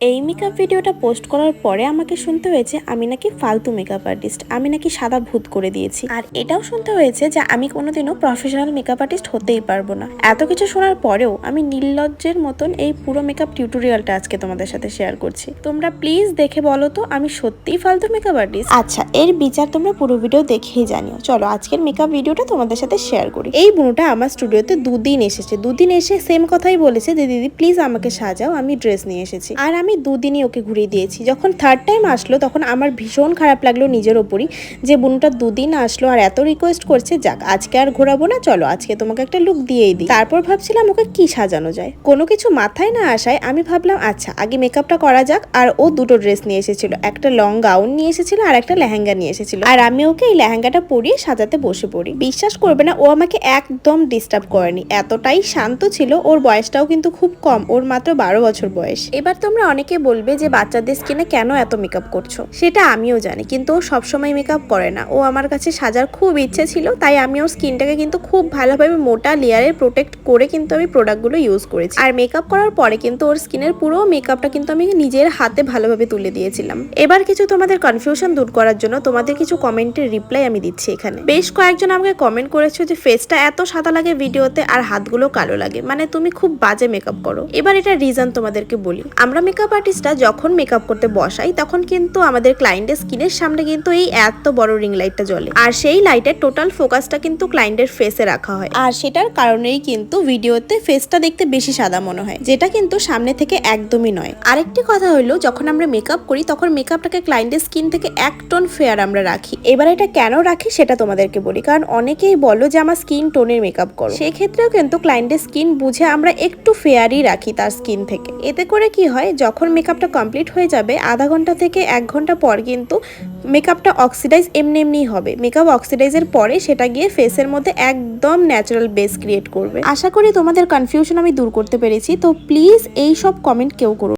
এই মেকআপ ভিডিওটা পোস্ট করার পরে আমাকে শুনতে হয়েছে আমি নাকি ফালতু মেকআপ আর্টিস্ট আমি নাকি সাদা ভূত করে দিয়েছি। আর এটাও শুনতে হয়েছে যে আমি কোনোদিনও প্রফেশনাল মেকআপ আর্টিস্ট হতেই পারব না। এত কিছু শোনার পরেও আমি নির্লজ্জের মতন এই পুরো মেকআপ টিউটোরিয়ালটা আজকে তোমাদের সাথে শেয়ার করছি। তোমরা প্লিজ দেখে বলো তো, আমি সত্যিই ফালতু মেকআপ আর্টিস্ট আচ্ছা এর বিচার তোমরা পুরো ভিডিও দেখেই জানিও। চলো, আজকের মেকআপ ভিডিওটা তোমাদের সাথে শেয়ার করি। এই বুনোটা আমার স্টুডিওতে দুদিন এসেছে। দুদিন এসে সেম কথাই বলেছে যে, দিদি প্লিজ আমাকে সাজাও, আমি ড্রেস নিয়ে এসেছি। আর আমি দুদিনই ওকে ঘুরিয়ে দিয়েছি। যখন থার্ড টাইম আসলো, তখন আমার ভীষণ খারাপ লাগল নিজের ওপরই যে, বুনুটা দুদিন আসলো আর এত রিকোয়েস্ট করছে, যাক, আজকে আর ঘোরাবো না, চলো আজকে তোমাকে একটা লুক দিয়েই দিই। তারপর ভাবছিলাম ওকে কি সাজানো যায়। কোনো কিছু মাথায় না আসায় আমি ভাবলাম আচ্ছা আগে মেকআপটা করা যাক, আর ও দুটো ড্রেস নিয়ে এসেছিল। একটা লং গাউন নিয়ে এসেছিল আর একটা লেহেঙ্গা নিয়ে এসেছিল। আর আমি ওকে এই লেহেঙ্গাটা পরিয়ে সাজাতে বসে পড়ি। বিশ্বাস করবে না, ও আমাকে একদম ডিস্টার্ব করেনি। এতটাই শান্ত ছিল, ওর বয়সটাও কিন্তু খুব কম, ওর মাত্র বারো বছর বয়স। এবার তোমরা অনেকে বলবে যে বাচ্চাদের স্কিনে কেন এত মেকআপ করছ? সেটা আমিও জানি, কিন্তু ও সবসময় মেকআপ করে না। ও আমার কাছে সাজার খুব ইচ্ছে ছিল, তাই আমি ওর স্কিনটাকে কিন্তু খুব ভালোভাবে মোটা লেয়ারে প্রোটেক্ট করে কিন্তু আমি প্রোডাক্টগুলো ইউজ করেছি। আর মেকআপ করার পরে কিন্তু ওর স্কিনের পুরো মেকআপটা কিন্তু আমি নিজের হাতে ভালোভাবে তুলে দিয়েছিলাম। এবার কিছু তোমাদের কনফিউশন দূর করার জন্য তোমাদের কিছু কমেন্টের রিপ্লাই আমি দিচ্ছি এখানে। বেশ কয়েকজন আমাকে কমেন্ট করেছ যে ফেসটা এত সাদা লাগে ভিডিওতে আর হাতগুলো কালো লাগে। মানে তুমি খুব বাজে মেকআপ করো। এবার এটা রিজন তোমাদেরকে বলি। আমরা মেকআপ আর্টিস্টরা যখন মেকআপ করতে বসাই, তখন কিন্তু আমাদের ক্লায়েন্টের স্কিনের সামনে কিন্তু এই এত বড় রিং লাইটটা জ্বলে। আর সেই লাইটের টোটাল ফোকাসটা কিন্তু ক্লায়েন্টের ফেসে রাখা হয়। আর সেটার কারণেই কিন্তু ভিডিওতে ফেসটা দেখতে বেশি সাদা মনে হয়, যেটা কিন্তু সামনে থেকে একদমই নয়। আরেকটি কথা হলো, যখন আমরা মেকআপ করি, তখন মেকআপটাকে ক্লায়েন্টের স্কিন থেকে এক টোন ফেয়ার আমরা রাখি। এবার এটা কেন রাখি, সেটা তোমাদেরকে বলি। কারণ অনেকেই বলো যে, আমার স্কিন টোনের মেকআপ করো। সেক্ষেত্রেও কিন্তু ক্লায়েন্টের স্কিন বুঝে আমরা একটু ফেয়ারই রাখি তার স্কিন থেকে। এতে করে কি হয় যখন মেকআপটা কমপ্লিট হয়ে যাবে, আধা ঘণ্টা থেকে এক ঘণ্টা পর কিন্তু মেকআপটা অক্সিডাইজ এমনি এমনি হবে। মেকআপ অক্সিডাইজের পরে সেটা গিয়ে ফেসের মধ্যে একদম ন্যাচারাল বেস ক্রিয়েট করবে। আশা করি তোমাদের কনফিউশন আমি দূর করতে পেরেছি, তো প্লিজ এই সব কমেন্ট কেউ করো